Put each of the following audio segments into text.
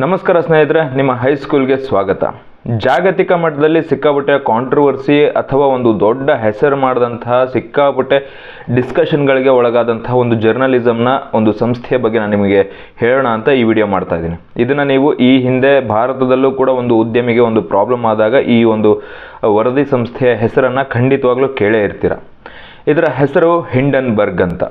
ನಮಸ್ಕಾರ ಸ್ನೇಹಿತರೆ, ನಿಮ್ಮ ಹೈಸ್ಕೂಲ್ಗೆ ಸ್ವಾಗತ. ಜಾಗತಿಕ ಮಟ್ಟದಲ್ಲಿ ಸಿಕ್ಕಾಪಟ್ಟೆ ಕಾಂಟ್ರವರ್ಸಿ ಅಥವಾ ಒಂದು ದೊಡ್ಡ ಹೆಸರು ಮಾಡಿದಂತಹ ಸಿಕ್ಕಾಪಟ್ಟೆ ಡಿಸ್ಕಷನ್ಗಳಿಗೆ ಒಳಗಾದಂತಹ ಒಂದು ಜರ್ನಲಿಸಮ್ನ ಒಂದು ಸಂಸ್ಥೆಯ ಬಗ್ಗೆ ನಾನು ನಿಮಗೆ ಹೇಳೋಣ ಅಂತ ಈ ವಿಡಿಯೋ ಮಾಡ್ತಾ ಇದ್ದೀನಿ. ಇದನ್ನು ನೀವು ಈ ಹಿಂದೆ ಭಾರತದಲ್ಲೂ ಕೂಡ ಒಂದು ಉದ್ಯಮಿಗೆ ಒಂದು ಪ್ರಾಬ್ಲಮ್ ಆದಾಗ ಈ ಒಂದು ವರದಿ ಸಂಸ್ಥೆಯ ಹೆಸರನ್ನು ಖಂಡಿತವಾಗ್ಲೂ ಕೇಳೇ ಇರ್ತೀರ. ಇದರ ಹೆಸರು ಹಿಂಡನ್ಬರ್ಗ್ ಅಂತ.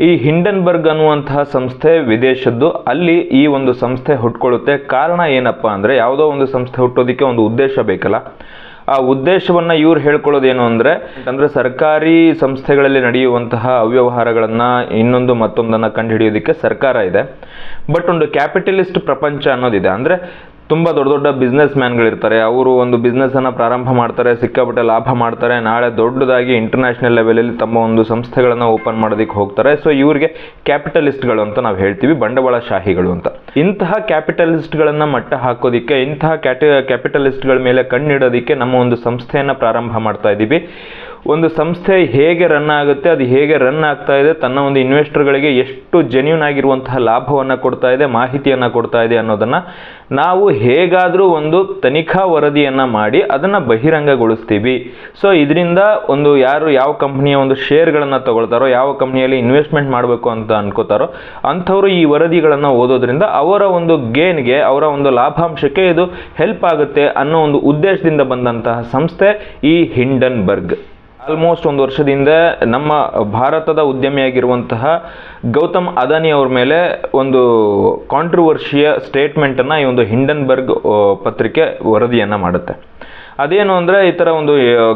ಈ ಹಿಂಡನ್ಬರ್ಗ್ ಅನ್ನುವಂತಹ ಸಂಸ್ಥೆ ವಿದೇಶದ್ದು, ಅಲ್ಲಿ ಈ ಒಂದು ಸಂಸ್ಥೆ ಹುಟ್ಕೊಳ್ಳುತ್ತೆ. ಕಾರಣ ಏನಪ್ಪ ಅಂದರೆ, ಯಾವುದೋ ಒಂದು ಸಂಸ್ಥೆ ಹುಟ್ಟೋದಕ್ಕೆ ಒಂದು ಉದ್ದೇಶ ಬೇಕಲ್ಲ. ಆ ಉದ್ದೇಶವನ್ನು ಇವ್ರು ಹೇಳ್ಕೊಳ್ಳೋದೇನು ಅಂದರೆ ಅಂದರೆ ಸರ್ಕಾರಿ ಸಂಸ್ಥೆಗಳಲ್ಲಿ ನಡೆಯುವಂತಹ ಅವ್ಯವಹಾರಗಳನ್ನು ಇನ್ನೊಂದು ಮತ್ತೊಂದನ್ನು ಕಂಡುಹಿಡಿಯೋದಕ್ಕೆ ಸರ್ಕಾರ ಇದೆ. ಬಟ್ ಒಂದು ಕ್ಯಾಪಿಟಲಿಸ್ಟ್ ಪ್ರಪಂಚ ಅನ್ನೋದಿದೆ. ಅಂದರೆ ತುಂಬ ದೊಡ್ಡ ದೊಡ್ಡ ಬಿಸ್ನೆಸ್ ಮ್ಯಾನ್ಗಳಿರ್ತಾರೆ ಅವರು ಒಂದು ಬಿಸ್ನೆಸ್ಸನ್ನು ಪ್ರಾರಂಭ ಮಾಡ್ತಾರೆ, ಸಿಕ್ಕಾಪಟ್ಟೆ ಲಾಭ ಮಾಡ್ತಾರೆ, ನಾಳೆ ದೊಡ್ಡದಾಗಿ ಇಂಟರ್ನ್ಯಾಷನಲ್ ಲೆವೆಲಲ್ಲಿ ತಮ್ಮ ಒಂದು ಸಂಸ್ಥೆಗಳನ್ನು ಓಪನ್ ಮಾಡೋದಕ್ಕೆ ಹೋಗ್ತಾರೆ. ಸೊ ಇವರಿಗೆ ಕ್ಯಾಪಿಟಲಿಸ್ಟ್ಗಳು ಅಂತ ನಾವು ಹೇಳ್ತೀವಿ, ಬಂಡವಾಳಶಾಹಿಗಳು ಅಂತ. ಇಂತಹ ಕ್ಯಾಪಿಟಲಿಸ್ಟ್ಗಳನ್ನು ಮಟ್ಟ ಹಾಕೋದಿಕ್ಕೆ, ಇಂತಹ ಕ್ಯಾಟಿ ಕ್ಯಾಪಿಟಲಿಸ್ಟ್ಗಳ ಮೇಲೆ ಕಣ್ಣಿಡೋದಕ್ಕೆ ನಮ್ಮ ಒಂದು ಸಂಸ್ಥೆಯನ್ನು ಪ್ರಾರಂಭ ಮಾಡ್ತಾ ಇದ್ದೀವಿ ಒಂದು ಸಂಸ್ಥೆ ಹೇಗೆ ರನ್ ಆಗುತ್ತೆ, ಅದು ಹೇಗೆ ರನ್ ಆಗ್ತಾ ಇದೆ, ತನ್ನ ಒಂದು ಇನ್ವೆಸ್ಟರ್ಗಳಿಗೆ ಎಷ್ಟು ಜೆನ್ಯೂನ್ ಆಗಿರುವಂತಹ ಲಾಭವನ್ನು ಕೊಡ್ತಾ ಇದೆ, ಮಾಹಿತಿಯನ್ನು ಕೊಡ್ತಾ ಇದೆ ಅನ್ನೋದನ್ನು ನಾವು ಹೇಗಾದರೂ ಒಂದು ತನಿಖಾ ವರದಿಯನ್ನು ಮಾಡಿ ಅದನ್ನು ಬಹಿರಂಗಗೊಳಿಸ್ತೀವಿ. ಸೊ ಇದರಿಂದ ಒಂದು ಯಾರು ಯಾವ ಕಂಪ್ನಿಯ ಒಂದು ಶೇರ್ಗಳನ್ನು ತಗೊಳ್ತಾರೋ, ಯಾವ ಕಂಪ್ನಿಯಲ್ಲಿ ಇನ್ವೆಸ್ಟ್ಮೆಂಟ್ ಮಾಡಬೇಕು ಅಂತ ಅನ್ಕೋತಾರೋ, ಅಂಥವರು ಈ ವರದಿಗಳನ್ನು ಓದೋದ್ರಿಂದ ಅವರ ಒಂದು ಗೇನ್ಗೆ ಅವರ ಒಂದು ಲಾಭಾಂಶಕ್ಕೆ ಇದು ಹೆಲ್ಪ್ ಆಗುತ್ತೆ ಅನ್ನೋ ಒಂದು ಉದ್ದೇಶದಿಂದ ಬಂದಂತಹ ಸಂಸ್ಥೆ ಈ ಹಿಂಡನ್ಬರ್ಗ್ ಆಲ್ಮೋಸ್ಟ್ ಒಂದು ವರ್ಷದಿಂದ ನಮ್ಮ ಭಾರತದ ಉದ್ಯಮಿಯಾಗಿರುವಂತಹ ಗೌತಮ್ ಅದಾನಿ ಅವ್ರ ಮೇಲೆ ಒಂದು ಕಾಂಟ್ರವರ್ಷಿಯ ಸ್ಟೇಟ್ಮೆಂಟನ್ನು ಈ ಒಂದು ಹಿಂಡನ್ಬರ್ಗ್ ಪತ್ರಿಕೆ ವರದಿಯನ್ನು ಮಾಡುತ್ತೆ. ಅದೇನು ಅಂದರೆ ಈ ಥರ ಒಂದು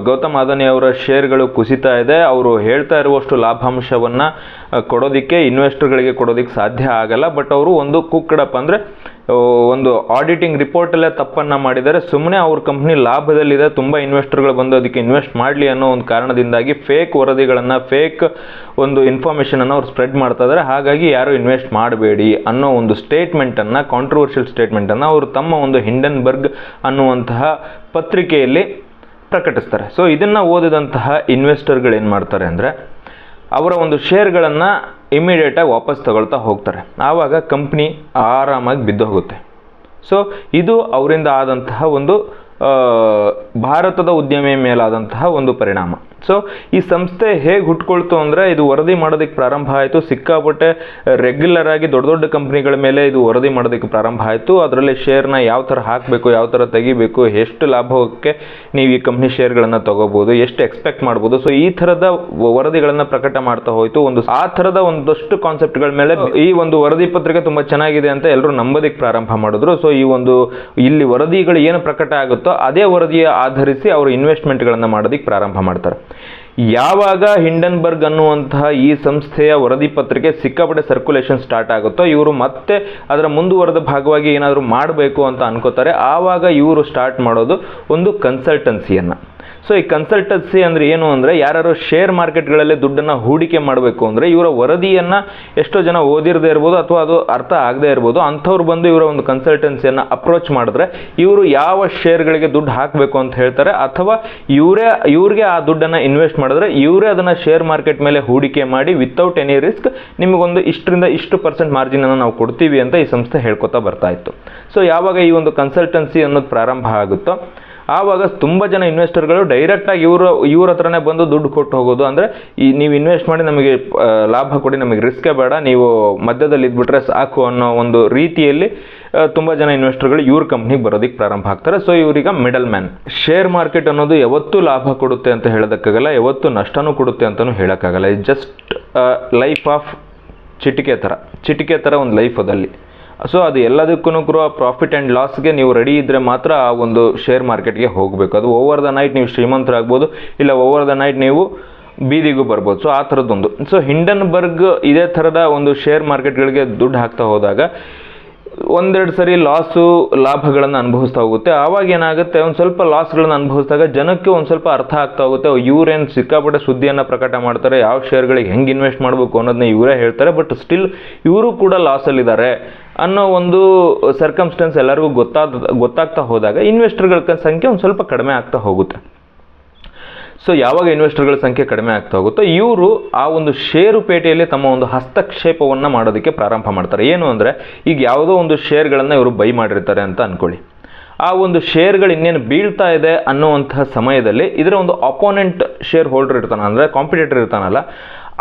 ಗೌತಮ್ ಅದಾನಿ ಅವರ ಶೇರ್ಗಳು ಕುಸಿತಾ ಇದೆ. ಅವರು ಹೇಳ್ತಾ ಇರುವಷ್ಟು ಲಾಭಾಂಶವನ್ನು ಕೊಡೋದಕ್ಕೆ ಇನ್ವೆಸ್ಟರ್ಗಳಿಗೆ ಕೊಡೋದಕ್ಕೆ ಸಾಧ್ಯ ಆಗಲ್ಲ. ಬಟ್ ಅವರು ಒಂದು ಕುಕ್ಕಡಪ್ಪ ಅಂದರೆ ಒಂದು ಆಡಿಟಿಂಗ್ ರಿಪೋರ್ಟಲ್ಲೇ ತಪ್ಪನ್ನು ಮಾಡಿದರೆ ಸುಮ್ಮನೆ ಅವ್ರ ಕಂಪ್ನಿ ಲಾಭದಲ್ಲಿದೆ, ತುಂಬ ಇನ್ವೆಸ್ಟರ್ಗಳು ಬಂದು ಅದಕ್ಕೆ ಇನ್ವೆಸ್ಟ್ ಮಾಡಲಿ ಅನ್ನೋ ಒಂದು ಕಾರಣದಿಂದಾಗಿ ಫೇಕ್ ವರದಿಗಳನ್ನು ಫೇಕ್ ಒಂದು ಇನ್ಫಾರ್ಮೇಷನನ್ನು ಅವ್ರು ಸ್ಪ್ರೆಡ್ ಮಾಡ್ತಾ ಇದ್ದಾರೆ. ಹಾಗಾಗಿ ಯಾರು ಇನ್ವೆಸ್ಟ್ ಮಾಡಬೇಡಿ ಅನ್ನೋ ಒಂದು ಸ್ಟೇಟ್ಮೆಂಟನ್ನು ಕಾಂಟ್ರವರ್ಷಿಯಲ್ ಸ್ಟೇಟ್ಮೆಂಟನ್ನು ಅವರು ತಮ್ಮ ಒಂದು ಹಿಂಡನ್ಬರ್ಗ್ ಅನ್ನುವಂತಹ ಪತ್ರಿಕೆಯಲ್ಲಿ ಪ್ರಕಟಿಸ್ತಾರೆ. ಸೊ ಇದನ್ನು ಓದಿದಂತಹ ಇನ್ವೆಸ್ಟರ್ಗಳು ಏನು ಮಾಡ್ತಾರೆ ಅಂದರೆ ಅವರ ಒಂದು ಶೇರ್ಗಳನ್ನು ಇಮಿಡಿಯೇಟಾಗಿ ವಾಪಸ್ ತಗೊಳ್ತಾ ಹೋಗ್ತಾರೆ. ಆವಾಗ ಕಂಪ್ನಿ ಆರಾಮಾಗಿ ಬಿದ್ದು ಹೋಗುತ್ತೆ ಸೊ ಇದು ಅವರಿಂದ ಆದಂತಹ ಒಂದು ಭಾರತದ ಉದ್ಯಮಿಯ ಮೇಲಾದಂತಹ ಒಂದು ಪರಿಣಾಮ. ಸೊ ಈ ಸಂಸ್ಥೆ ಹೇಗೆ ಹುಟ್ಕೊಳ್ತು ಅಂದರೆ ಇದು ವರದಿ ಮಾಡೋದಕ್ಕೆ ಪ್ರಾರಂಭ ಆಯಿತು. ಸಿಕ್ಕಾಪಟ್ಟೆ ರೆಗ್ಯುಲರ್ ಆಗಿ ದೊಡ್ಡ ದೊಡ್ಡ ಕಂಪ್ನಿಗಳ ಮೇಲೆ ಇದು ವರದಿ ಮಾಡೋದಕ್ಕೆ ಪ್ರಾರಂಭ ಆಯಿತು. ಅದರಲ್ಲಿ ಶೇರ್ನ ಯಾವ ಥರ ಹಾಕಬೇಕು, ಯಾವ ಥರ ತೆಗಿಬೇಕು, ಎಷ್ಟು ಲಾಭಕ್ಕೆ ನೀವು ಈ ಕಂಪ್ನಿ ಶೇರ್ಗಳನ್ನು ತಗೋಬೋದು, ಎಷ್ಟು ಎಕ್ಸ್ಪೆಕ್ಟ್ ಮಾಡ್ಬೋದು. ಸೊ ಈ ಥರದ ವರದಿಗಳನ್ನು ಪ್ರಕಟ ಮಾಡ್ತಾ ಹೋಯಿತು. ಒಂದು ಆ ಥರದ ಒಂದಷ್ಟು ಕಾನ್ಸೆಪ್ಟ್ಗಳ ಮೇಲೆ ಈ ಒಂದು ವರದಿ ಪತ್ರಿಕೆ ತುಂಬ ಚೆನ್ನಾಗಿದೆ ಅಂತ ಎಲ್ಲರೂ ನಂಬೋದಕ್ಕೆ ಪ್ರಾರಂಭ ಮಾಡಿದ್ರು. ಸೊ ಈ ಒಂದು ಇಲ್ಲಿ ವರದಿಗಳು ಏನು ಪ್ರಕಟ ಆಗುತ್ತೋ ಅದೇ ವರದಿಯ ಆಧರಿಸಿ ಅವರು ಇನ್ವೆಸ್ಟ್ಮೆಂಟ್ಗಳನ್ನು ಮಾಡೋದಕ್ಕೆ ಪ್ರಾರಂಭ ಮಾಡ್ತಾರೆ. ಯಾವಾಗ ಹಿಂಡನ್ಬರ್ಗ್ ಅನ್ನುವಂತಹ ಈ ಸಂಸ್ಥೆಯ ವರದಿ ಪತ್ರಿಕೆ ಸಿಕ್ಕಾಪಟ್ಟೆ ಸರ್ಕ್ಯುಲೇಷನ್ ಸ್ಟಾರ್ಟ್ ಆಗುತ್ತೋ, ಇವರು ಮತ್ತೆ ಅದರ ಮುಂದುವರೆದ ಭಾಗವಾಗಿ ಏನಾದರೂ ಮಾಡಬೇಕು ಅಂತ ಅನ್ಕೋತಾರೆ. ಆವಾಗ ಇವರು ಸ್ಟಾರ್ಟ್ ಮಾಡೋದು ಒಂದು ಕನ್ಸಲ್ಟೆನ್ಸಿಯನ್ನು ಸೊ ಈ ಕನ್ಸಲ್ಟೆನ್ಸಿ ಅಂದರೆ ಏನು ಅಂದರೆ ಯಾರು ಶೇರ್ ಮಾರ್ಕೆಟ್ಗಳಲ್ಲಿ ದುಡ್ಡನ್ನು ಹೂಡಿಕೆ ಮಾಡಬೇಕು ಅಂದರೆ ಇವರ ವರದಿಯನ್ನು ಎಷ್ಟೋ ಜನ ಓದಿರದೇ ಇರ್ಬೋದು ಅಥವಾ ಅದು ಅರ್ಥ ಆಗದೇ ಇರ್ಬೋದು, ಅಂಥವ್ರು ಬಂದು ಇವರ ಒಂದು ಕನ್ಸಲ್ಟೆನ್ಸಿಯನ್ನು ಅಪ್ರೋಚ್ ಮಾಡಿದ್ರೆ ಇವರು ಯಾವ ಶೇರ್ಗಳಿಗೆ ದುಡ್ಡು ಹಾಕಬೇಕು ಅಂತ ಹೇಳ್ತಾರೆ, ಅಥವಾ ಇವರೇ, ಇವ್ರಿಗೆ ಆ ದುಡ್ಡನ್ನು ಇನ್ವೆಸ್ಟ್ ಮಾಡಿದ್ರೆ ಇವರೇ ಅದನ್ನು ಶೇರ್ ಮಾರ್ಕೆಟ್ ಮೇಲೆ ಹೂಡಿಕೆ ಮಾಡಿ ವಿತೌಟ್ ಎನಿ ರಿಸ್ಕ್ ನಿಮಗೊಂದು ಇಷ್ಟರಿಂದ ಇಷ್ಟು ಪರ್ಸೆಂಟ್ ಮಾರ್ಜಿನನ್ನು ನಾವು ಕೊಡ್ತೀವಿ ಅಂತ ಈ ಸಂಸ್ಥೆ ಹೇಳ್ಕೊತಾ ಬರ್ತಾ ಇತ್ತು. ಸೊ ಯಾವಾಗ ಈ ಒಂದು ಕನ್ಸಲ್ಟೆನ್ಸಿ ಅನ್ನೋದು ಪ್ರಾರಂಭ ಆಗುತ್ತೋ ಆವಾಗ ತುಂಬ ಜನ ಇನ್ವೆಸ್ಟರ್ಗಳು ಡೈರೆಕ್ಟಾಗಿ ಇವರು, ಇವ್ರ ಹತ್ರನೇ ಬಂದು ದುಡ್ಡು ಕೊಟ್ಟು ಹೋಗೋದು. ಅಂದರೆ ಈ ನೀವು ಇನ್ವೆಸ್ಟ್ ಮಾಡಿ ನಮಗೆ ಲಾಭ ಕೊಡಿ, ನಮಗೆ ರಿಸ್ಕೇ ಬೇಡ. ನೀವು ಮಧ್ಯದಲ್ಲಿ ಇದ್ಬಿಟ್ರೆ ಸಾಕು ಅನ್ನೋ ಒಂದು ರೀತಿಯಲ್ಲಿ ತುಂಬ ಜನ ಇನ್ವೆಸ್ಟರ್ಗಳು ಇವ್ರ ಕಂಪ್ನಿಗೆ ಬರೋದಕ್ಕೆ ಪ್ರಾರಂಭ ಆಗ್ತಾರೆ. ಸೊ ಇವ್ರೀಗ ಮಿಡಲ್ ಮ್ಯಾನ್ ಶೇರ್ ಮಾರ್ಕೆಟ್ ಅನ್ನೋದು ಯಾವತ್ತೂ ಲಾಭ ಕೊಡುತ್ತೆ ಅಂತ ಹೇಳೋದಕ್ಕಾಗಲ್ಲ, ಯಾವತ್ತೂ ನಷ್ಟನೂ ಕೊಡುತ್ತೆ ಅಂತಲೂ ಹೇಳೋಕ್ಕಾಗಲ್ಲ. ಜಸ್ಟ್ ಲೈಫ್ ಆಫ್ ಚಿಟಿಕೆ ಥರ ಚಿಟಿಕೆ ಥರ ಒಂದು ಲೈಫ್ ಅದಲ್ಲಿ ಸೊ ಅದು ಎಲ್ಲದಕ್ಕೂ ಕೂಡ ಪ್ರಾಫಿಟ್ ಆ್ಯಂಡ್ ಲಾಸ್ಗೆ ನೀವು ರೆಡಿ ಇದ್ದರೆ ಮಾತ್ರ ಆ ಒಂದು ಶೇರ್ ಮಾರ್ಕೆಟ್ಗೆ ಹೋಗಬೇಕು. ಅದು ಓವರ್ ದ ನೈಟ್ ನೀವು ಶ್ರೀಮಂತರಾಗ್ಬೋದು, ಇಲ್ಲ ಓವರ್ ದ ನೈಟ್ ನೀವು ಬೀದಿಗೂ ಬರ್ಬೋದು. ಸೊ ಆ ಥರದ್ದೊಂದು. ಸೊ ಹಿಂಡನ್ಬರ್ಗ್ ಇದೇ ಥರದ ಒಂದು ಶೇರ್ ಮಾರ್ಕೆಟ್ಗಳಿಗೆ ದುಡ್ಡು ಹಾಕ್ತಾ ಹೋದಾಗ ಒಂದೆರಡು ಸರಿ ಲಾಸು ಲಾಭಗಳನ್ನು ಅನುಭವಿಸ್ತಾ ಹೋಗುತ್ತೆ. ಆವಾಗ ಏನಾಗುತ್ತೆ? ಒಂದು ಸ್ವಲ್ಪ ಲಾಸ್ಗಳನ್ನು ಅನುಭವಿಸಿದಾಗ ಜನಕ್ಕೆ ಒಂದು ಸ್ವಲ್ಪ ಅರ್ಥ ಆಗ್ತಾ ಹೋಗುತ್ತೆ. ಇವರೇನು ಸಿಕ್ಕಾಪಟ್ಟೆ ಸುದ್ದಿಯನ್ನು ಪ್ರಕಟ ಮಾಡ್ತಾರೆ, ಯಾವ ಶೇರ್ಗಳಿಗೆ ಹೆಂಗೆ ಇನ್ವೆಸ್ಟ್ ಮಾಡಬೇಕು ಅನ್ನೋದನ್ನ ಇವರೇ ಹೇಳ್ತಾರೆ. ಬಟ್ ಸ್ಟಿಲ್ ಇವರು ಕೂಡ ಲಾಸಲ್ಲಿದ್ದಾರೆ ಅನ್ನೋ ಒಂದು ಸರ್ಕಮ್ಸ್ಟೆನ್ಸ್ ಎಲ್ಲರಿಗೂ ಗೊತ್ತಾದ, ಗೊತ್ತಾಗ್ತಾ ಹೋದಾಗ ಇನ್ವೆಸ್ಟರ್ಗಳ ಸಂಖ್ಯೆ ಒಂದು ಸ್ವಲ್ಪ ಕಡಿಮೆ ಆಗ್ತಾ ಹೋಗುತ್ತೆ. ಸೊ ಯಾವಾಗ ಇನ್ವೆಸ್ಟರ್ಗಳ ಸಂಖ್ಯೆ ಕಡಿಮೆ ಆಗ್ತಾ ಹೋಗುತ್ತೋ, ಇವರು ಆ ಒಂದು ಷೇರು ಪೇಟೆಯಲ್ಲಿ ತಮ್ಮ ಒಂದು ಹಸ್ತಕ್ಷೇಪವನ್ನು ಮಾಡೋದಕ್ಕೆ ಪ್ರಾರಂಭ ಮಾಡ್ತಾರೆ. ಏನು ಅಂದರೆ, ಈಗ ಯಾವುದೋ ಒಂದು ಶೇರ್ಗಳನ್ನು ಇವರು ಬೈ ಮಾಡಿರ್ತಾರೆ ಅಂತ ಅಂದ್ಕೊಳ್ಳಿ ಆ ಒಂದು ಶೇರ್ಗಳು ಇನ್ನೇನು ಬೀಳ್ತಾ ಇದೆ ಅನ್ನುವಂತಹ ಸಮಯದಲ್ಲಿ ಇದರ ಒಂದು ಅಪೋನೆಂಟ್ ಶೇರ್ ಹೋಲ್ಡರ್ ಇರ್ತಾನೆ, ಅಂದರೆ ಕಾಂಪಿಟೇಟರ್ ಇರ್ತಾನಲ್ಲ,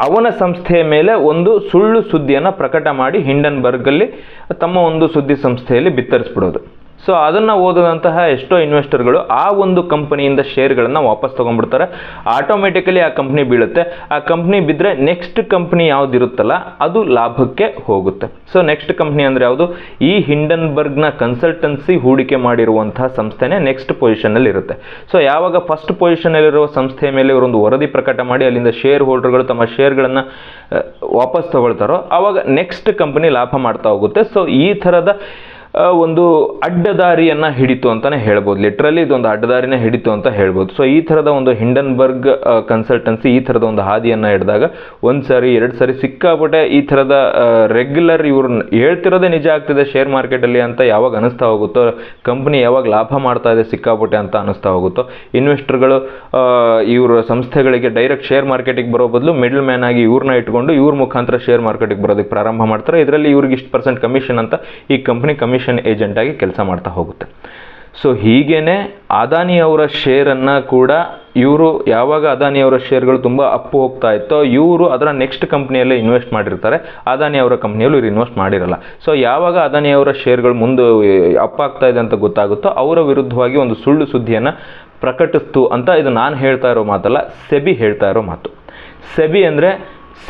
ಅವನ ಸಂಸ್ಥೆಯ ಮೇಲೆ ಒಂದು ಸುಳ್ಳು ಸುದ್ದಿಯನ್ನು ಪ್ರಕಟ ಮಾಡಿ ಹಿಂಡನ್ಬರ್ಗಲ್ಲಿ ತಮ್ಮ ಒಂದು ಸುದ್ದಿ ಸಂಸ್ಥೆಯಲ್ಲಿ ಬಿತ್ತರಿಸ್ಬಿಡೋದು. ಸೊ ಅದನ್ನು ಓದಿದಂತಹ ಎಷ್ಟೋ ಇನ್ವೆಸ್ಟರ್ಗಳು ಆ ಒಂದು ಕಂಪನಿಯಿಂದ ಶೇರ್ಗಳನ್ನು ವಾಪಸ್ ತೊಗೊಂಡ್ಬಿಡ್ತಾರೆ. ಆಟೋಮೆಟಿಕಲಿ ಆ ಕಂಪ್ನಿ ಬೀಳುತ್ತೆ. ಆ ಕಂಪ್ನಿ ಬಿದ್ದರೆ ನೆಕ್ಸ್ಟ್ ಕಂಪ್ನಿ ಯಾವುದಿರುತ್ತಲ್ಲ, ಅದು ಲಾಭಕ್ಕೆ ಹೋಗುತ್ತೆ. ಸೊ ನೆಕ್ಸ್ಟ್ ಕಂಪ್ನಿ ಅಂದರೆ ಯಾವುದು? ಈ ಹಿಂಡನ್ಬರ್ಗ್ನ ಕನ್ಸಲ್ಟೆನ್ಸಿ ಹೂಡಿಕೆ ಮಾಡಿರುವಂತಹ ಸಂಸ್ಥೆನೇ ನೆಕ್ಸ್ಟ್ ಪೊಸಿಷನಲ್ಲಿ ಇರುತ್ತೆ. ಸೊ ಯಾವಾಗ ಫಸ್ಟ್ ಪೊಸಿಷನಲ್ಲಿರುವ ಸಂಸ್ಥೆಯ ಮೇಲೆ ಇವರೊಂದು ವರದಿ ಪ್ರಕಟ ಮಾಡಿ ಅಲ್ಲಿಂದ ಶೇರ್ ಹೋಲ್ಡರ್ಗಳು ತಮ್ಮ ಶೇರ್ಗಳನ್ನು ವಾಪಸ್ ತಗೊಳ್ತಾರೋ ಆವಾಗ ನೆಕ್ಸ್ಟ್ ಕಂಪನಿ ಲಾಭ ಮಾಡ್ತಾ ಹೋಗುತ್ತೆ. ಸೊ ಈ ಥರದ ಒಂದು ಅಡ್ಡದಾರಿಯನ್ನು ಹಿಡಿತು ಅಂತಲೇ ಹೇಳ್ಬೋದು. ಲಿಟ್ರಲಿ ಇದೊಂದು ಅಡ್ಡದಾರಿನ ಹಿಡಿತು ಅಂತ ಹೇಳ್ಬೋದು. ಸೊ ಈ ಥರದ ಒಂದು ಹಿಂಡನ್ಬರ್ಗ್ ಕನ್ಸಲ್ಟೆನ್ಸಿ ಈ ಥರದ ಒಂದು ಹಾದಿಯನ್ನು ಹಿಡಿದಾಗ ಒಂದು ಸಾರಿ, ಎರಡು ಸಾರಿ ಸಿಕ್ಕಾಪಟ್ಟೆ ಈ ಥರದ ರೆಗ್ಯುಲರ್ ಇವ್ರು ಹೇಳ್ತಿರೋದೇ ನಿಜ ಆಗ್ತಿದೆ ಶೇರ್ ಮಾರ್ಕೆಟಲ್ಲಿ ಅಂತ ಯಾವಾಗ ಅನಿಸ್ತಾ ಹೋಗುತ್ತೋ ಕಂಪ್ನಿ ಯಾವಾಗ ಲಾಭ ಮಾಡ್ತಾ ಇದೆ ಸಿಕ್ಕಾಪಟ್ಟೆ ಅಂತ ಅನಿಸ್ತಾ ಹೋಗುತ್ತೋ ಇನ್ವೆಸ್ಟರ್ಗಳು ಇವರ ಸಂಸ್ಥೆಗಳಿಗೆ ಡೈರೆಕ್ಟ್ ಶೇರ್ ಮಾರ್ಕೆಟಿಗೆ ಬರೋ ಬದಲು ಮಿಡ್ಲ್ ಮ್ಯಾನ್ ಆಗಿ ಇವ್ರನ್ನ ಇಟ್ಕೊಂಡು ಇವ್ರ ಮುಖಾಂತರ ಶೇರ್ ಮಾರ್ಕೆಟಿಗೆ ಬರೋದಕ್ಕೆ ಪ್ರಾರಂಭ ಮಾಡ್ತಾರೆ. ಇದರಲ್ಲಿ ಇವ್ರಿಗೆ ಇಷ್ಟು ಪರ್ಸೆಂಟ್ ಕಮಿಷನ್ ಅಂತ ಈ ಕಂಪ್ನಿ ಕಮಿಷನ್ ಏಜೆಂಟ್ ಆಗಿ ಕೆಲಸ ಮಾಡ್ತಾ ಹೋಗುತ್ತೆ. ಸೊ ಹೀಗೇನೆ ಅದಾನಿ ಅವರ ಶೇರನ್ನು ಕೂಡ ಇವರು ಯಾವಾಗ ಅದಾನಿ ಅವರ ಶೇರ್ಗಳು ತುಂಬ ಅಪ್ಪು ಹೋಗ್ತಾ ಇತ್ತೋ, ಇವರು ಅದರ ನೆಕ್ಸ್ಟ್ ಕಂಪ್ನಿಯಲ್ಲೇ ಇನ್ವೆಸ್ಟ್ ಮಾಡಿರ್ತಾರೆ. ಅದಾನಿ ಅವರ ಕಂಪ್ನಿಯಲ್ಲೂ ಇವ್ರು ಇನ್ವೆಸ್ಟ್ ಮಾಡಿರಲ್ಲ. ಸೊ ಯಾವಾಗ ಅದಾನಿ ಅವರ ಶೇರ್ಗಳು ಮುಂದೆ ಅಪ್ ಆಗ್ತಾ ಇದೆ ಅಂತ ಗೊತ್ತಾಗುತ್ತೋ, ಅವರ ವಿರುದ್ಧವಾಗಿ ಒಂದು ಸುಳ್ಳು ಸುದ್ದಿಯನ್ನು ಪ್ರಕಟಿಸ್ತು ಅಂತ ಇದು ನಾನು ಹೇಳ್ತಾ ಇರೋ ಮಾತಲ್ಲ, ಸೆಬಿ ಹೇಳ್ತಾ ಇರೋ ಮಾತು. ಸೆಬಿ ಅಂದರೆ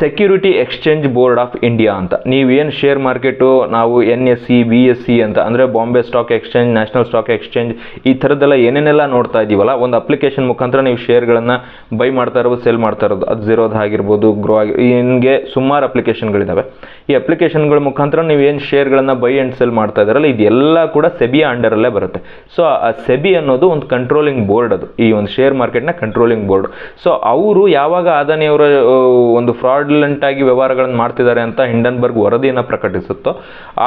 security exchange board of India ಅಂತ. ನೀವೇನು ಶೇರ್ ಮಾರ್ಕೆಟು ನಾವು N S C B S C ಅಂತ, ಅಂದರೆ Bombay stock exchange national stock exchange ಈ ಥರದ್ದೆಲ್ಲ ಏನೇನೆಲ್ಲ ನೋಡ್ತಾ ಇದ್ದೀವಲ್ಲ ಒಂದು ಅಪ್ಲಿಕೇಶನ್ ಮುಖಾಂತರ ನೀವು ಶೇರ್ಗಳನ್ನು ಬೈ ಮಾಡ್ತಾ ಇರೋದು ಸೆಲ್ ಮಾಡ್ತಾ ಇರೋದು. ಅದು ಝೀರೋದ್ ಆಗಿರ್ಬೋದು ಗ್ರೋ ಆಗಿ, ಹಿಂಗೆ ಸುಮಾರು ಅಪ್ಲಿಕೇಶನ್ಗಳಿದ್ದಾವೆ ಈ ಅಪ್ಲಿಕೇಶನ್ಗಳ ಮುಖಾಂತರ ನೀವು ಏನು ಶೇರ್ಗಳನ್ನು ಬೈ ಆ್ಯಂಡ್ ಸೆಲ್ ಮಾಡ್ತಾ ಇದ್ದಾರಲ್ಲ ಇದೆಲ್ಲ ಕೂಡ ಸೆಬಿಯ ಅಂಡರಲ್ಲೇ ಬರುತ್ತೆ. ಸೊ ಆ ಸೆಬಿ ಅನ್ನೋದು ಒಂದು ಕಂಟ್ರೋಲಿಂಗ್ ಬೋರ್ಡ್ ಅದು. ಈ ಒಂದು ಶೇರ್ ಮಾರ್ಕೆಟ್ನ ಕಂಟ್ರೋಲಿಂಗ್ ಬೋರ್ಡ್ ಸೊ ಅವರು ಯಾವಾಗ ಅದಾನಿಯವರ ಅವರ ಒಂದು ಫ್ರಾಡ್ಲೆಂಟ್ ಆಗಿ ವ್ಯವಹಾರಗಳನ್ನು ಮಾಡ್ತಿದ್ದಾರೆ ಅಂತ ಹಿಂಡನ್ಬರ್ಗ್ ವರದಿಯನ್ನು ಪ್ರಕಟಿಸುತ್ತೋ,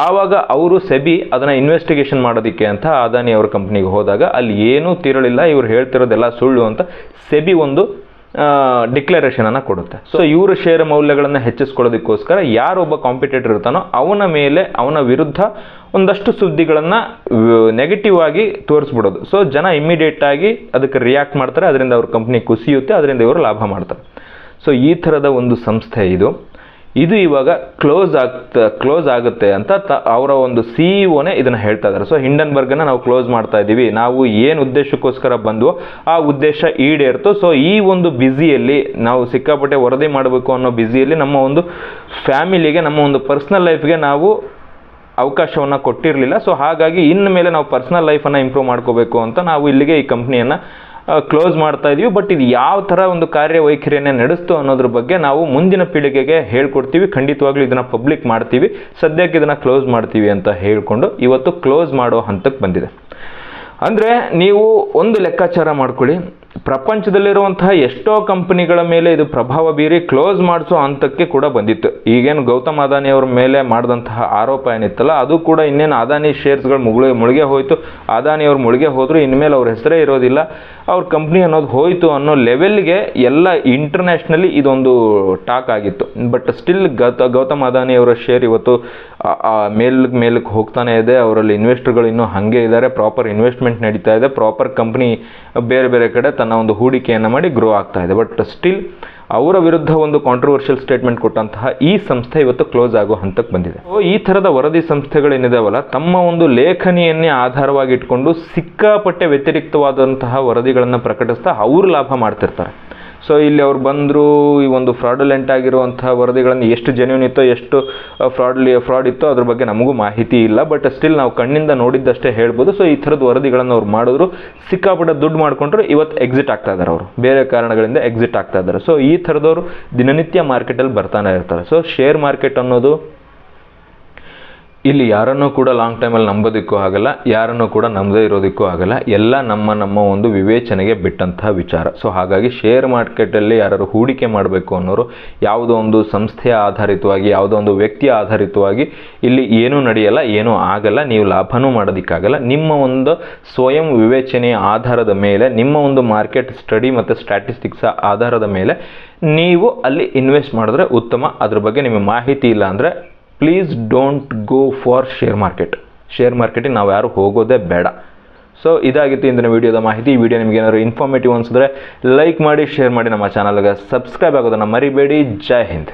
ಆವಾಗ ಅವರು ಸೆಬಿ ಅದನ್ನು ಇನ್ವೆಸ್ಟಿಗೇಷನ್ ಮಾಡೋದಕ್ಕೆ ಅಂತ ಅದಾನಿ ಅವರ ಕಂಪ್ನಿಗೆ ಹೋದಾಗ, ಅಲ್ಲಿ ಏನೂ ತಿರಳಿಲ್ಲ, ಇವ್ರು ಹೇಳ್ತಿರೋದೆಲ್ಲ ಸುಳ್ಳು ಅಂತ ಸೆಬಿ ಒಂದು ಡಿಕ್ಲರೇಷನನ್ನು ಕೊಡುತ್ತೆ. ಸೊ ಇವರು ಶೇರ್ ಮೌಲ್ಯಗಳನ್ನು ಹೆಚ್ಚಿಸ್ಕೊಳ್ಳೋದಕ್ಕೋಸ್ಕರ ಯಾರೊಬ್ಬ ಕಾಂಪಿಟೇಟರ್ ಇರ್ತಾನೋ ಅವನ ಮೇಲೆ, ಅವನ ವಿರುದ್ಧ ಒಂದಷ್ಟು ಸುದ್ದಿಗಳನ್ನು ನೆಗೆಟಿವ್ ಆಗಿ ತೋರಿಸ್ಬಿಡೋದು. ಸೊ ಜನ ಇಮಿಡಿಯೇಟ್ ಆಗಿ ಅದಕ್ಕೆ ರಿಯಾಕ್ಟ್ ಮಾಡ್ತಾರೆ, ಅದರಿಂದ ಅವ್ರ ಕಂಪ್ನಿ ಕುಸಿಯುತ್ತೆ, ಅದರಿಂದ ಇವರು ಲಾಭ ಮಾಡ್ತಾರೆ. ಸೊ ಈ ಥರದ ಒಂದು ಸಂಸ್ಥೆ ಇದು. ಇದು ಇವಾಗ ಕ್ಲೋಸ್ ಆಗ್ತ, ಕ್ಲೋಸ್ ಆಗುತ್ತೆ ಅಂತ ತ, ಅವರ ಒಂದು ಸಿ ಇ ಇದನ್ನು ಹೇಳ್ತಾ ಇದ್ದಾರೆ. ಸೊ ಹಿಂಡನ್ಬರ್ಗನ್ನ ನಾವು ಕ್ಲೋಸ್ ಮಾಡ್ತಾ ಇದ್ದೀವಿ. ನಾವು ಏನು ಉದ್ದೇಶಕ್ಕೋಸ್ಕರ ಬಂದ್ವೋ ಆ ಉದ್ದೇಶ ಈಡೇರ್ತು. ಸೊ ಈ ಒಂದು ಬ್ಯುಸಿಯಲ್ಲಿ ನಾವು ಸಿಕ್ಕಾಪಟ್ಟೆ ವರದಿ ಮಾಡಬೇಕು ಅನ್ನೋ ಬ್ಯುಸಿಯಲ್ಲಿ ನಮ್ಮ ಒಂದು ಫ್ಯಾಮಿಲಿಗೆ, ನಮ್ಮ ಒಂದು ಪರ್ಸ್ನಲ್ ಲೈಫ್ಗೆ ನಾವು ಅವಕಾಶವನ್ನು ಕೊಟ್ಟಿರಲಿಲ್ಲ. ಸೊ ಹಾಗಾಗಿ ಇನ್ನು ಮೇಲೆ ನಾವು ಪರ್ಸ್ನಲ್ ಲೈಫನ್ನು ಇಂಪ್ರೂವ್ ಮಾಡ್ಕೋಬೇಕು ಅಂತ ನಾವು ಇಲ್ಲಿಗೆ ಈ ಕಂಪ್ನಿಯನ್ನು ಕ್ಲೋಸ್ ಮಾಡ್ತಾ ಇದೀವಿ. ಬಟ್ ಇದು ಯಾವ ಥರ ಒಂದು ಕಾರ್ಯವೈಖರಿಯನ್ನು ನಡೆಸ್ತು ಅನ್ನೋದ್ರ ಬಗ್ಗೆ ನಾವು ಮುಂದಿನ ಪೀಳಿಗೆಗೆ ಹೇಳ್ಕೊಡ್ತೀವಿ. ಖಂಡಿತವಾಗ್ಲೂ ಇದನ್ನು ಪಬ್ಲಿಕ್ ಮಾಡ್ತೀವಿ. ಸದ್ಯಕ್ಕೆ ಇದನ್ನು ಕ್ಲೋಸ್ ಮಾಡ್ತೀವಿ ಅಂತ ಹೇಳ್ಕೊಂಡು ಇವತ್ತು ಕ್ಲೋಸ್ ಮಾಡೋ ಹಂತಕ್ಕೆ ಬಂದಿದೆ. ಅಂದರೆ ನೀವು ಒಂದು ಲೆಕ್ಕಾಚಾರ ಮಾಡ್ಕೊಳ್ಳಿ. ಪ್ರಪಂಚದಲ್ಲಿರುವಂತಹ ಎಷ್ಟೋ ಕಂಪನಿಗಳ ಮೇಲೆ ಇದು ಪ್ರಭಾವ ಬೀರಿ ಕ್ಲೋಸ್ ಮಾಡಿಸೋ ಹಂತಕ್ಕೆ ಕೂಡ ಬಂದಿತ್ತು. ಈಗೇನು ಗೌತಮ್ ಅದಾನಿ ಅವ್ರ ಮೇಲೆ ಮಾಡಿದಂತಹ ಆರೋಪ ಏನಿತ್ತಲ್ಲ, ಅದು ಕೂಡ ಇನ್ನೇನು ಅದಾನಿ ಶೇರ್ಸ್ಗಳು ಮುಗಳ, ಮುಳುಗೆ ಹೋಯಿತು. ಅದಾನಿ ಅವ್ರು ಮುಳುಗೆ ಹೋದ್ರು, ಇನ್ಮೇಲೆ ಅವ್ರ ಹೆಸರೇ ಇರೋದಿಲ್ಲ. ಅವ್ರ ಕಂಪ್ನಿ ಅನ್ನೋದು ಹೋಯಿತು ಅನ್ನೋ ಲೆವೆಲ್ಗೆ ಎಲ್ಲ ಇಂಟರ್ನ್ಯಾಷ್ನಲಿ ಇದೊಂದು ಟಾಕ್ ಆಗಿತ್ತು. ಬಟ್ ಸ್ಟಿಲ್ ಗೌತ, ಗೌತಮ್ ಅದಾನಿ ಅವರ ಶೇರ್ ಇವತ್ತು ಆ- ಆ ಮೇಲ್ಕ್ ಮೇಲಕ್ಕೆ ಹೋಗ್ತಾನೆ ಇದೆ. ಅವರಲ್ಲಿ ಇನ್ವೆಸ್ಟರ್ಗಳು ಇನ್ನೂ ಹಾಗೆ ಇದ್ದಾರೆ ಪ್ರಾಪರ್ ಇನ್ವೆಸ್ಟ್ಮೆಂಟ್ ನಡೀತಾ ಇದೆ. ಪ್ರಾಪರ್ ಕಂಪ್ನಿ ಬೇರೆ ಬೇರೆ ಕಡೆ ತನ್ನ ಒಂದು ಹೂಡಿಕೆಯನ್ನು ಮಾಡಿ ಗ್ರೋ ಆಗ್ತಾ ಇದೆ. ಬಟ್ ಸ್ಟಿಲ್ ಅವರ ವಿರುದ್ಧ ಒಂದು ಕಾಂಟ್ರವರ್ಷಿಯಲ್ ಸ್ಟೇಟ್ಮೆಂಟ್ ಕೊಟ್ಟಂತಹ ಈ ಸಂಸ್ಥೆ ಇವತ್ತು ಕ್ಲೋಸ್ ಆಗೋ ಹಂತಕ್ಕೆ ಬಂದಿದೆ. ಈ ಥರದ ವರದಿ ಸಂಸ್ಥೆಗಳೇನಿದಾವಲ್ಲ, ತಮ್ಮ ಒಂದು ಲೇಖನಿಯನ್ನೇ ಆಧಾರವಾಗಿ ಇಟ್ಕೊಂಡು ಸಿಕ್ಕಾಪಟ್ಟೆ ವ್ಯತಿರಿಕ್ತವಾದಂತಹ ವರದಿಗಳನ್ನು ಪ್ರಕಟಿಸ್ತಾ ಅವರು ಲಾಭ ಮಾಡ್ತಿರ್ತಾರೆ. ಸೊ ಇಲ್ಲಿ ಅವ್ರು ಬಂದರು ಈ ಒಂದು ಫ್ರಾಡುಲೆಂಟ್ ಆಗಿರುವಂಥ ವರದಿಗಳನ್ನು ಎಷ್ಟು ಜೆನ್ಯೂನ್ ಇತ್ತೋ, ಎಷ್ಟು ಫ್ರಾಡ್ಲಿ ಫ್ರಾಡ್ ಇತ್ತೋ ಅದ್ರ ಬಗ್ಗೆ ನಮಗೂ ಮಾಹಿತಿ ಇಲ್ಲ. ಬಟ್ ಸ್ಟಿಲ್ ನಾವು ಕಣ್ಣಿಂದ ನೋಡಿದ್ದಷ್ಟೇ ಹೇಳ್ಬೋದು. ಸೊ ಈ ಥರದ ವರದಿಗಳನ್ನು ಅವ್ರು ಮಾಡಿದ್ರು. ಸಿಕ್ಕಾಪಟ್ಟೆ ದುಡ್ಡು ಮಾಡಿಕೊಂಡ್ರು. ಇವತ್ತು ಎಕ್ಸಿಟ್ ಆಗ್ತಾ ಇದ್ದಾರೆ ಅವರು. ಬೇರೆ ಕಾರಣಗಳಿಂದ ಎಕ್ಸಿಟ್ ಆಗ್ತಾ ಇದ್ದಾರೆ ಸೊ ಈ ಥರದವರು ದಿನನಿತ್ಯ ಮಾರ್ಕೆಟಲ್ಲಿ ಬರ್ತಾನೆ ಇರ್ತಾರೆ. ಸೊ ಶೇರ್ ಮಾರ್ಕೆಟ್ ಅನ್ನೋದು ಇಲ್ಲಿ ಯಾರನ್ನೂ ಕೂಡ ಲಾಂಗ್ ಟೈಮಲ್ಲಿ ನಂಬೋದಕ್ಕೂ ಆಗಲ್ಲ, ಯಾರನ್ನೂ ಕೂಡ ನಂಬದೇ ಇರೋದಕ್ಕೂ ಆಗಲ್ಲ. ಎಲ್ಲ ನಮ್ಮ ನಮ್ಮ ಒಂದು ವಿವೇಚನೆಗೆ ಬಿಟ್ಟಂತಹ ವಿಚಾರ. ಸೊ ಹಾಗಾಗಿ ಶೇರ್ ಮಾರ್ಕೆಟಲ್ಲಿ ಯಾರು ಹೂಡಿಕೆ ಮಾಡಬೇಕು ಅನ್ನೋರು, ಯಾವುದೋ ಒಂದು ಸಂಸ್ಥೆಯ ಆಧಾರಿತವಾಗಿ, ಯಾವುದೋ ಒಂದು ವ್ಯಕ್ತಿಯ ಆಧಾರಿತವಾಗಿ ಇಲ್ಲಿ ಏನೂ ನಡೆಯಲ್ಲ, ಏನೂ ಆಗಲ್ಲ, ನೀವು ಲಾಭನೂ ಮಾಡೋದಕ್ಕಾಗಲ್ಲ. ನಿಮ್ಮ ಒಂದು ಸ್ವಯಂ ವಿವೇಚನೆಯ ಆಧಾರದ ಮೇಲೆ, ನಿಮ್ಮ ಒಂದು ಮಾರ್ಕೆಟ್ ಸ್ಟಡಿ ಮತ್ತು ಸ್ಟ್ಯಾಟಿಸ್ಟಿಕ್ಸ್ ಆಧಾರದ ಮೇಲೆ, ನೀವು ಅಲ್ಲಿ ಇನ್ವೆಸ್ಟ್ ಮಾಡಿದ್ರೆ ಉತ್ತಮ. ಅದ್ರ ಬಗ್ಗೆ ನಿಮಗೆ ಮಾಹಿತಿ ಇಲ್ಲ ಅಂದರೆ please don't go for share market share ಮಾರ್ಕೆಟಿಗೆ ನಾವು ಯಾರು ಹೋಗೋದೇ ಬೇಡ. ಸೊ ಇದಾಗಿತ್ತು ಇಂದಿನ ವಿಡಿಯೋದ ಮಾಹಿತಿ. ಈ ವಿಡಿಯೋ ನಿಮಗೆ ಏನಾದರೂ ಇನ್ಫಾರ್ಮೇಟಿವ್ ಅನಿಸಿದ್ರೆ ಲೈಕ್ ಮಾಡಿ ಶೇರ್ ಮಾಡಿ ನಮ್ಮ ಚಾನಲ್ಗೆ ಸಬ್ಸ್ಕ್ರೈಬ್ ಆಗೋದನ್ನು ಮರಿಬೇಡಿ. ಜೈ ಹಿಂದ್.